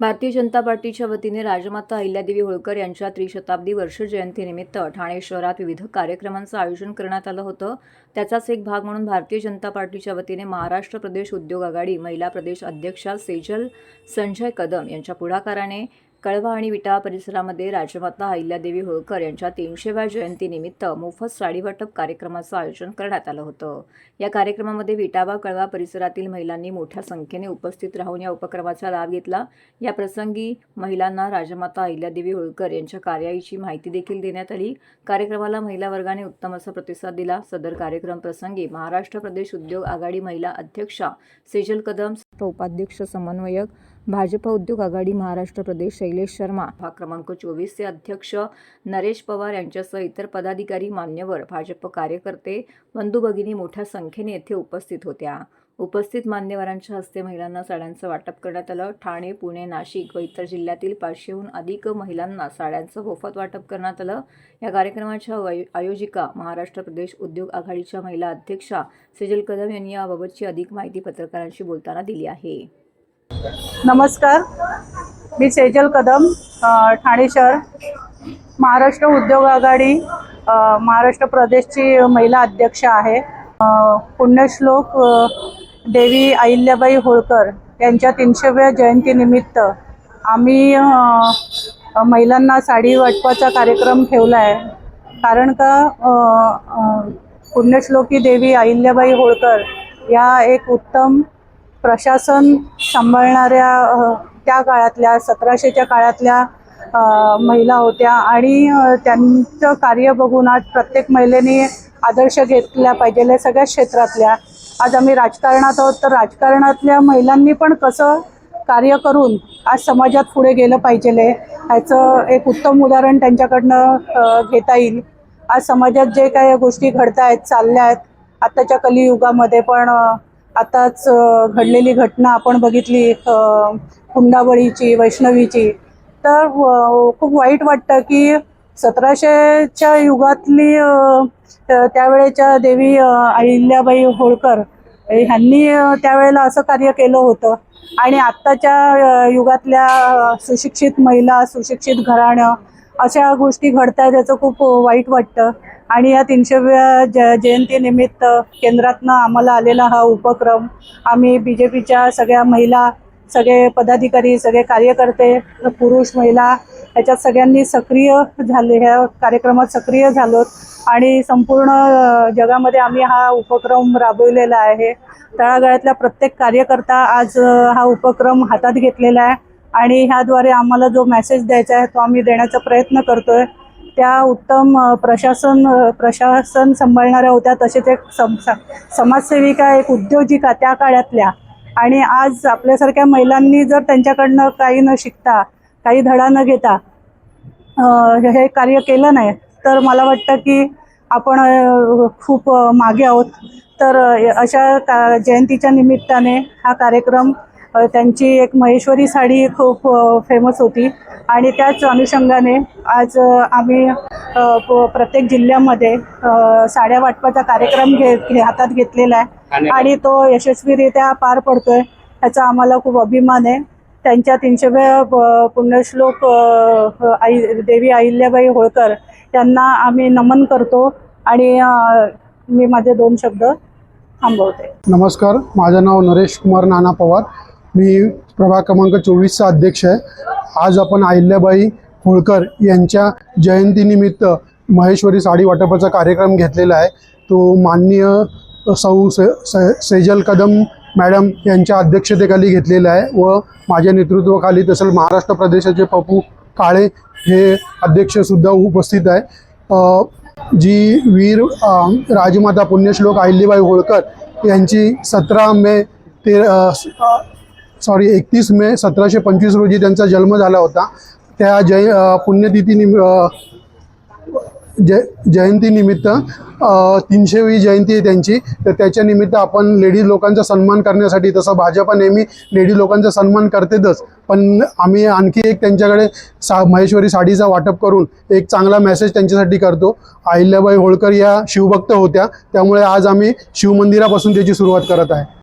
भारतीय जनता पार्टीच्या वतीने राजमाता अहिल्यादेवी होळकर यांच्या त्रिशताब्दी वर्ष जयंतीनिमित्त ठाणे शहरात विविध कार्यक्रमांचं आयोजन करण्यात आलं होतं. त्याचाच एक भाग म्हणून भारतीय जनता पार्टीच्या वतीने महाराष्ट्र प्रदेश उद्योग आघाडी महिला प्रदेश अध्यक्षा सेजल संजय कदम यांच्या पुढाकाराने कळवा आणि विटा परिसरामध्ये राजमाता अहिल्यादेवी होळकर यांच्या तीनशेव्या जयंतीनिमित्त मोफत साडी वाटप कार्यक्रमाचं आयोजन करण्यात आलं होतं. या कार्यक्रमामध्ये विटावा कळवा परिसरातील महिलांनी मोठ्या संख्येने उपस्थित राहून या उपक्रमाचा लाभ घेतला. या प्रसंगी महिलांना राजमाता अहिल्यादेवी होळकर यांच्या कार्याची माहिती देखील देण्यात आली. कार्यक्रमाला महिला वर्गाने उत्तम असा प्रतिसाद दिला. सदर कार्यक्रम प्रसंगी महाराष्ट्र प्रदेश उद्योग आघाडी महिला अध्यक्षा सेजल कदम उपाध्यक्ष समन्वयक भाजप उद्योग आघाडी महाराष्ट्र प्रदेश शैलेश शर्मा. भाग क्रमांक चोवीसचे अध्यक्ष नरेश पवार यांच्यासह इतर पदाधिकारी मान्यवर भाजप कार्यकर्ते बंधू भगिनी मोठ्या संख्येने येथे उपस्थित होत्या. उपस्थित मान्यवरांच्या हस्ते महिलांना साड्यांचं वाटप करण्यात आलं. ठाणे पुणे नाशिक व इतर जिल्ह्यातील पाचशेहून अधिक महिलांना साड्यांचं मोफत वाटप करण्यात आलं. या कार्यक्रमाच्या आयोजिका महाराष्ट्र प्रदेश उद्योग आघाडीच्या महिला अध्यक्षा सेजल कदम यांनी याबाबतची अधिक माहिती पत्रकारांशी बोलताना दिली आहे. नमस्कार. मी सेजल कदम ठाणे शहर महाराष्ट्र उद्योग आघाडी महाराष्ट्र प्रदेशची महिला अध्यक्ष आहे. पुण्यश्लोक देवी अहिल्याबाई होळकर यांच्या तीनशेव्या जयंतीनिमित्त आम्ही महिलांना साडी वाटपाचा कार्यक्रम ठेवला आहे कारण का पुण्यश्लोकी देवी अहिल्याबाई होळकर या एक उत्तम प्रशासन सांभाळणाऱ्या त्या काळातल्या सतराशेच्या काळातल्या महिला होत्या आणि त्यांचं कार्य बघून आज प्रत्येक महिलेने आदर्श घेतला पाहिजे सगळ्या क्षेत्रातल्या आज आम्ही राजकारणात आहोत. तर राजकारणातल्या महिलांनी पण कसं कार्य करून आज समाजात पुढे गेलं पाहिजे ह्याचं एक उत्तम उदाहरण त्यांच्याकडनं घेता येईल. आज समाजात जे काही गोष्टी घडत आहेत चालल्या आहेत आत्ताच्या कलियुगामध्ये पण आताच घडलेली घटना आपण बघितली हुंडाबळीची वैष्णवीची. तर खूप वाईट वाटतं की सतराशेच्या युगातली त्यावेळेच्या देवी अहिल्याबाई होळकर ह्यांनी त्यावेळेला असं कार्य केलं होतं. आणि आत्ताच्या युगातल्या सुशिक्षित महिला सुशिक्षित घराणं अशा गोष्टी घडत आहेत याचं खूप वाईट वाटतं. आणि या तीनशेव्या ज जयंतीनिमित्त केंद्रातनं आम्हाला आलेला हा उपक्रम आम्ही बी जे पीच्या सगळ्या महिला सगळे पदाधिकारी सगळे कार्यकर्ते पुरुष महिला त्याच्यात सगळ्यांनी सक्रिय झाले ह्या कार्यक्रमात सक्रिय झालोत. आणि संपूर्ण जगामध्ये आम्ही हा उपक्रम राबविलेला आहे. तळागाळातला प्रत्येक कार्यकर्ता आज हा उपक्रम हातात घेतलेला आहे. आणि ह्याद्वारे आम्हाला जो मेसेज द्यायचा आहे तो आम्ही देण्याचा प्रयत्न करतोय. त्या उत्तम प्रशासन प्रशासन सांभाळणाऱ्या होत्या तसेच एक सम समाजसेविका एक उद्योजिका त्या काळातल्या. आणि आज आपल्यासारख्या महिलांनी जर त्यांच्याकडनं काही न शिकता काही धडा न घेता हे कार्य केलं नाही. तर मला वाटतं की आपण खूप मागे आहोत. तर अशा का जयंतीच्या निमित्ताने हा कार्यक्रम त्यांची एक महेश्वरी साडी खूप फेमस होती. आणि त्याच अनुषंगाने आज आम्ही प्रत्येक जिल्ह्यामध्ये साड्या वाटपाचा कार्यक्रम घे घे- हातात घेतलेला आहे. आणि तो यशस्वीरित्या पार पडतोय ह्याचा आम्हाला खूप अभिमान आहे. त्यांच्या तीनशेव्या प- पुण्यश्लोक आई देवी अहिल्याबाई होळकर यांना आम्ही नमन करतो आणि मी माझे दोन शब्द थांबवते. नमस्कार माझं नाव नरेश कुमार नाना पवार. मी प्रभाग क्रमांक चोवीसचा अध्यक्ष आहे. आज आपण अहिल्याबाई होळकर यांच्या जयंतीनिमित्त महेश्वरी साडी वाटपाचा कार्यक्रम घेतलेला आहे. तो माननीय सौ से से- सेजल कदम मॅडम यांच्या अध्यक्षतेखाली घेतलेलं आहे व माझ्या नेतृत्वाखाली तसं महाराष्ट्र प्रदेशाचे पप्पू काळे हे अध्यक्षसुद्धा उपस्थित आहे. जी वीर राजमाता पुण्यश्लोक अहिल्याबाई होळकर यांची सतरा मे ते सॉरी एकतीस मे सतराशे पंचवीस रोजी त्यांचा जन्म झाला होता. त्या जय पुण्यतिथी जय जयंतीनिमित्त तीनशेवी जयंती आहे त्यांची. तर त्याच्या निमित्त आपण लेडीज लोकांचा सन्मान करण्यासाठी तसं भाजपा नेहमी लेडीज लोकांचा सन्मान करतेच पण आम्ही आणखी एक त्यांच्याकडे सा महेश्वरी साडीचा वाटप करून एक चांगला मेसेज त्यांच्यासाठी करतो. अहिल्याबाई होळकर या शिवभक्त होत्या. त्यामुळे आज आम्ही शिवमंदिरापासून त्याची सुरुवात करत आहे.